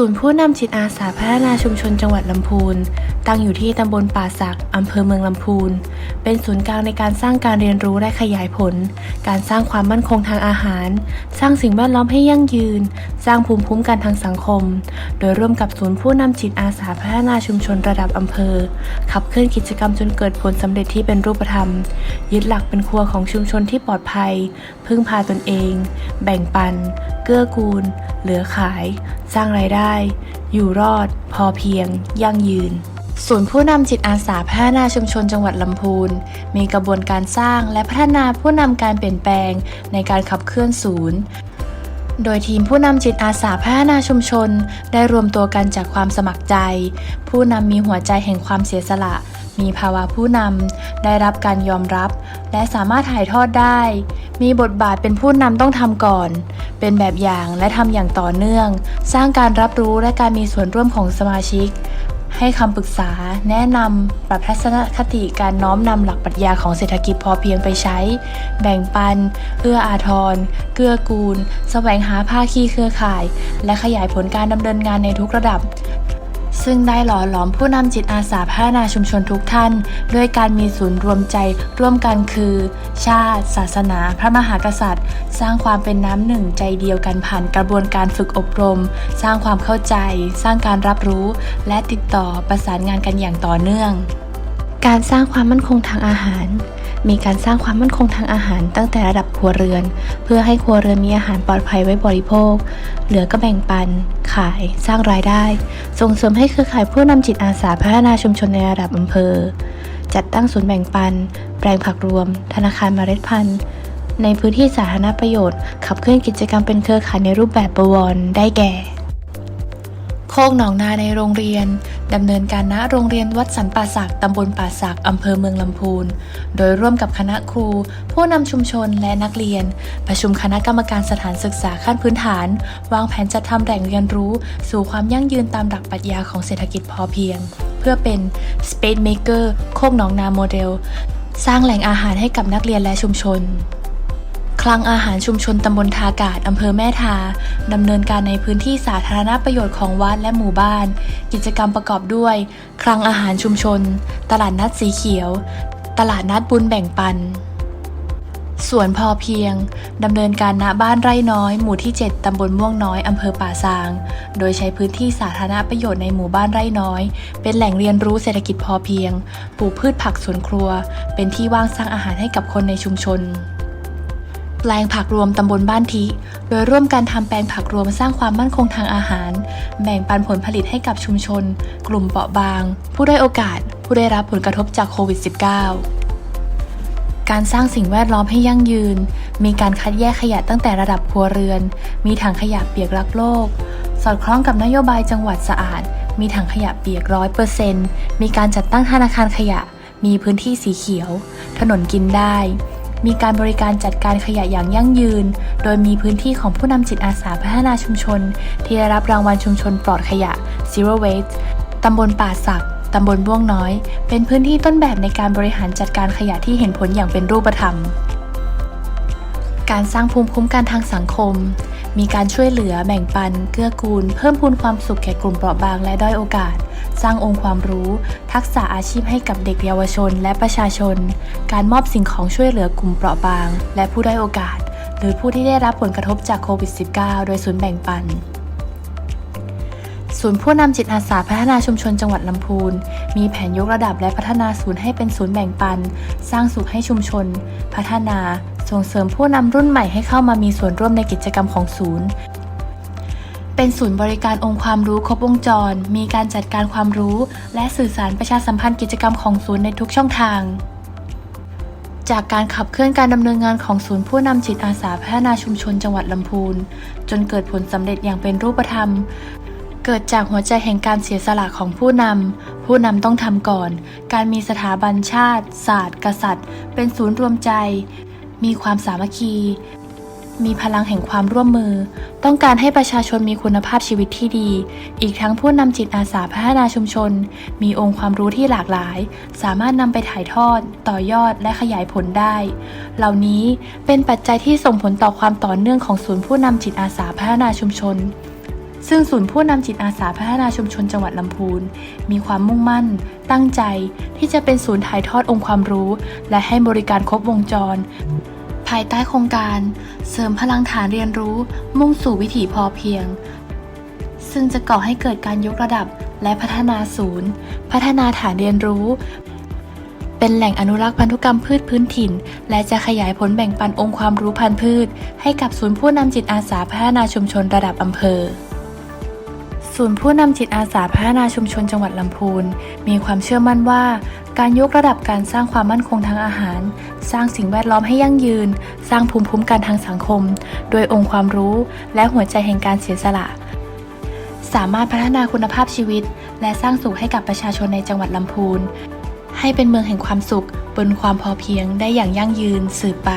ศูนย์ผู้นำจิตอาสาพัฒนาชุมชนจังหวัดลำพูน ตั้งอยู่ที่ตำบลป่าสักอำเภอเมืองลำพูน เป็นศูนย์กลางในการสร้างการเรียนรู้และขยายผล การสร้างความมั่นคงทางอาหาร สร้างสิ่งแวดล้อมให้ยั่งยืน สร้างภูมิคุ้มกันทางสังคม โดยร่วมกับศูนย์ผู้นำจิตอาสาพัฒนาชุมชนระดับอำเภอ ขับเคลื่อนกิจกรรมจนเกิดผลสำเร็จที่เป็นรูปธรรม ยึดหลักเป็นครัวของชุมชนที่ปลอดภัย พึ่งพาตนเอง แบ่งปัน เกื้อกูลเหลือขาย สร้างรายได้ อยู่รอด พอเพียง ยั่งยืน ศูนย์ผู้นำจิตอาสาพัฒนาชุมชนจังหวัดลำพูน มีกระบวนการสร้างและพัฒนาผู้นำการเปลี่ยนแปลงในการขับเคลื่อนศูนย์โดยทีมผู้นำจิตอาสาพัฒนาชุมชน ได้รวมตัวกันจากความสมัครใจ ผู้นำมีหัวใจแห่งความเสียสละ มีภาวะผู้นำได้รับการยอมรับ และสามารถถ่ายทอดได้ มีบทบาทเป็นผู้นำต้องทำก่อน เป็นแบบอย่างและทำอย่างต่อเนื่อง สร้างการรับรู้และการมีส่วนร่วมของสมาชิก ให้คำปรึกษา แนะนำปรับทัศนคติการน้อมนำหลักปรัชญาของเศรษฐกิจพอเพียงไปใช้ แบ่งปัน เอื้ออาทร เกื้อกูล แสวงหาภาคีเครือข่าย และขยายผลการดำเนินงานในทุกระดับ ซึ่งได้หล่อหลอมผู้นำจิตอาสาพัฒนาชุมชนทุกท่าน ด้วยการมีศูนย์รวมใจร่วมกันคือ ชาติ ศาสนา พระมหากษัตริย์ สร้างความเป็นน้ำหนึ่งใจเดียวกันผ่านกระบวนการฝึกอบรม สร้างความเข้าใจ สร้างการรับรู้ และติดต่อประสานงานกันอย่างต่อเนื่อง การสร้างความมั่นคงทางอาหาร มีการสร้างความมั่นคงทางอาหารตั้งแต่ระดับครัวเรือน เพื่อให้ครัวเรือนมีอาหารปลอดภัยไว้บริโภค เหลือก็แบ่งปัน ขาย สร้างรายได้ ส่งเสริมให้เครือข่ายผู้นำจิตอาสาพัฒนาชุมชนในระดับอำเภอ จัดตั้งศูนย์แบ่งปัน แปลงผักรวม ธนาคารเมล็ดพันธุ์ในพื้นที่สาธารณประโยชน์ ขับเคลื่อนกิจกรรมเป็นเครือข่ายในรูปแบบบวรได้แก่ โคกหนองนาในโรงเรียน ดำเนินการณโรงเรียนวัดสันป่าสักตำบลป่าสักอำเภอเมืองลำพูน โดยร่วมกับคณะครู ผู้นำชุมชนและนักเรียน ประชุมคณะกรรมการสถานศึกษาขั้นพื้นฐาน วางแผนจัดทำแหล่งเรียนรู้ สู่ความยั่งยืนตามหลักปรัชญาของเศรษฐกิจพอเพียง เพื่อเป็น Space Maker โคกหนองนาโมเดล สร้างแหล่งอาหารให้กับนักเรียนและชุมชน คลังอาหารชุมชนตำบลทากาศอำเภอแม่ทา ดำเนินการในพื้นที่สาธารณประโยชน์ของวัดและหมู่บ้าน กิจกรรมประกอบด้วย คลังอาหารชุมชน ตลาดนัดสีเขียว ตลาดนัดบุญแบ่งปัน สวนพอเพียง ดำเนินการณบ้านไร่น้อย หมู่ที่ 7 ตำบลม่วงน้อย อำเภอป่าซาง โดยใช้พื้นที่สาธารณประโยชน์ในหมู่บ้านไร่น้อย เป็นแหล่งเรียนรู้เศรษฐกิจพอเพียง ปลูกพืชผักสวนครัว เป็นที่ว่างสร้างอาหารให้กับคนในชุมชน แปลงผักรวมตำบลบ้านทิ โดยร่วมกันทำแปลงผักรวมสร้างความมั่นคงทางอาหาร แบ่งปันผลผลิตให้กับชุมชน กลุ่มเปราะบาง ผู้ได้โอกาส ผู้ได้รับผลกระทบจากโควิด -19 การสร้างสิ่งแวดล้อมให้ยั่งยืน มีการคัดแยกขยะตั้งแต่ระดับครัวเรือน มีถังขยะเปียกรักโลก สอดคล้องกับนโยบายจังหวัดสะอาด มีถังขยะเปียกร้อยเปอร์เซ็นต์มีการจัดตั้งธนาคารขยะ มีพื้นที่สีเขียว ถนนกินได้ มีการบริการจัดการขยะอย่างยั่งยืน โดยมีพื้นที่ของผู้นำจิตอาสาพัฒนาชุมชน ที่ได้รับรางวัลชุมชนปลอดขยะ Zero Waste ตำบลป่าสักตำบลบ้วงน้อย เป็นพื้นที่ต้นแบบในการบริหารจัดการขยะที่เห็นผลอย่างเป็นรูปธรรม การสร้างภูมิคุ้มกันทางสังคม มีการช่วยเหลือแบ่งปัน เกื้อกูล เพิ่มพูนความสุขแก่กลุ่มเปราะบางและด้อยโอกาส สร้างองค์ความรู้ ทักษะอาชีพให้กับเด็กเยาวชน และประชาชน การมอบสิ่งของช่วยเหลือกลุ่มเปราะบาง และผู้ด้อยโอกาส หรือผู้ที่ได้รับผลกระทบจากโควิด -19 โดยศูนย์แบ่งปันศูนย์ผู้นำจิตอาสาพัฒนาชุมชนจังหวัดลำพูน มีแผนยกระดับและพัฒนาศูนย์ให้เป็นศูนย์แบ่งปัน สร้างสุขให้ชุมชน พัฒนา ส่งเสริมผู้นำรุ่นใหม่ให้เข้ามามีส่วนร่วมในกิจกรรมของศูนย์ เป็นศูนย์บริการองค์ความรู้ครบวงจร มีการจัดการความรู้ และสื่อสารประชาสัมพันธ์กิจกรรมของศูนย์ในทุกช่องทาง จากการขับเคลื่อนการดำเนินงานของศูนย์ผู้นำจิตอาสาพัฒนาชุมชนจังหวัดลำพูน จนเกิดผลสำเร็จอย่างเป็นรูปธรรม เกิดจากหัวใจแห่งการเสียสละของผู้นำ ผู้นำต้องทำก่อน การมีสถาบันชาติ ศาสตร์ กษัตริย์ เป็นศูนย์รวมใจมีความสามัคคี มีพลังแห่งความร่วมมือ ต้องการให้ประชาชนมีคุณภาพชีวิตที่ดี อีกทั้งผู้นำจิตอาสาพัฒนาชุมชน มีองค์ความรู้ที่หลากหลาย สามารถนำไปถ่ายทอด ต่อยอดและขยายผลได้ เหล่านี้เป็นปัจจัยที่ส่งผลต่อความต่อเนื่องของศูนย์ผู้นำจิตอาสาพัฒนาชุมชนซึ่งศูนย์ผู้นำจิตอาสาพัฒนาชุมชนจังหวัดลำพูน มีความมุ่งมั่น ตั้งใจที่จะเป็นศูนย์ถ่ายทอดองค์ความรู้ และให้บริการครบวงจร ภายใต้โครงการ เสริมพลังฐานเรียนรู้ มุ่งสู่วิถีพอเพียง ซึ่งจะก่อให้เกิดการยกระดับและพัฒนาศูนย์ พัฒนาฐานเรียนรู้ เป็นแหล่งอนุรักษ์พันธุกรรมพืชพื้นถิ่น และจะขยายผลแบ่งปันองค์ความรู้พันธุ์พืช ให้กับศูนย์ผู้นำจิตอาสาพัฒนาชุมชนระดับอำเภอศูนย์ผู้นำจิตอาสาพัฒนาชุมชนจังหวัดลำพูน มีความเชื่อมั่นว่า การยกระดับการสร้างความมั่นคงทางอาหาร สร้างสิ่งแวดล้อมให้ยั่งยืน สร้างภูมิคุ้มกันทางสังคม โดยองค์ความรู้และหัวใจแห่งการเสียสละ สามารถพัฒนาคุณภาพชีวิต และสร้างสุขให้กับประชาชนในจังหวัดลำพูน ให้เป็นเมืองแห่งความสุขบนความพอเพียงได้อย่างยั่งยืนสืบไป